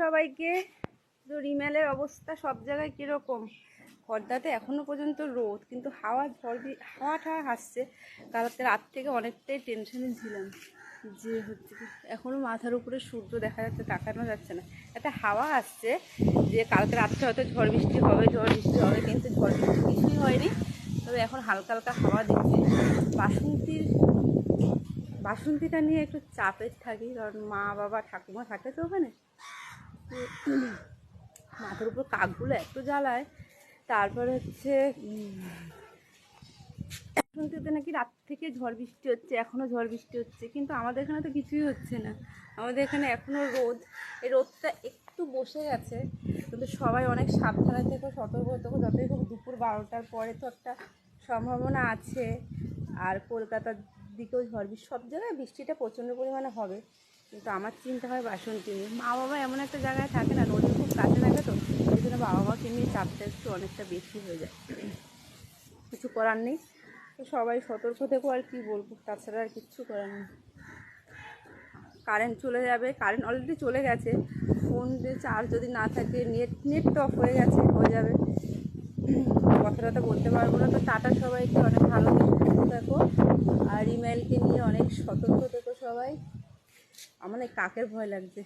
সবাইকে। তো রিমেলের অবস্থা সব জায়গায় কীরকম? খর্দাতে এখনও পর্যন্ত রোদ, কিন্তু হাওয়া ঝড় দিয়ে হাওয়া ঠাওয়া হাসছে। কালকে রাত থেকে অনেকটাই টেনশনে ছিলাম যে হচ্ছে এখনও মাথার উপরে সূর্য দেখা যাচ্ছে, তাকানো যাচ্ছে না। একটা হাওয়া আসছে যে কালকে রাত্রে হয়তো ঝড় বৃষ্টি হবে, ঝড় বৃষ্টি হবে, কিন্তু ঝড় বৃষ্টি কিছুই হয়নি। তবে এখন হালকা হালকা হাওয়া দিচ্ছে। বাসন্তীর, বাসন্তীটা নিয়ে একটু চাপের থাকি, কারণ মা, বাবা, ঠাকুমা থাকে তো ওখানে মাথার উপর কাকগুলো এত জ্বালায়। তারপরে হচ্ছে বাসন্তীতে নাকি রাত থেকে ঝড় বৃষ্টি হচ্ছে এখনও ঝড় বৃষ্টি হচ্ছে, কিন্তু আমাদের এখানে তো কিছুই হচ্ছে না। আমাদের এখানে এখনও রোদ, এই রোদটা একটু বসে গেছে, কিন্তু সবাই অনেক সাবধানে থেকো, সতর্ক থেকো, যতই হোক দুপুর বারোটার পরে তো একটা সম্ভাবনা আছে। আর কলকাতার দিকেও ঝড় বৃষ্টি, সব জায়গায় বৃষ্টিটা প্রচণ্ড পরিমাণে হবে। কিন্তু আমার চিন্তা হয় বাসন্তী মা বাবা এমন একটা জায়গায় থাকে না নদীর খুব কাছে থাকে তো এই জন্য বাবা মাকে নিয়ে চাপটা একটু অনেকটা বেশি হয়ে যায়। কিছু করার নেই। তো সবাই সতর্ক থেকো আর কি বলব, তাছাড়া আর কিচ্ছু করার নেই। কারেন্ট চলে যাবে, কারেন্ট অলরেডি চলে গেছে। ফোন চার্জ যদি না থাকে, নেট নেট তো অফ হয়ে গেছে হয়ে যাবে। কথা টথা বলতে পারব না, তো টাটা সবাইকে, অনেক ভালো দেখো আর ইমেলকে নিয়ে অনেক সতর্ক থেকো সবাই। আমার এই কাকের ভয় লাগছে।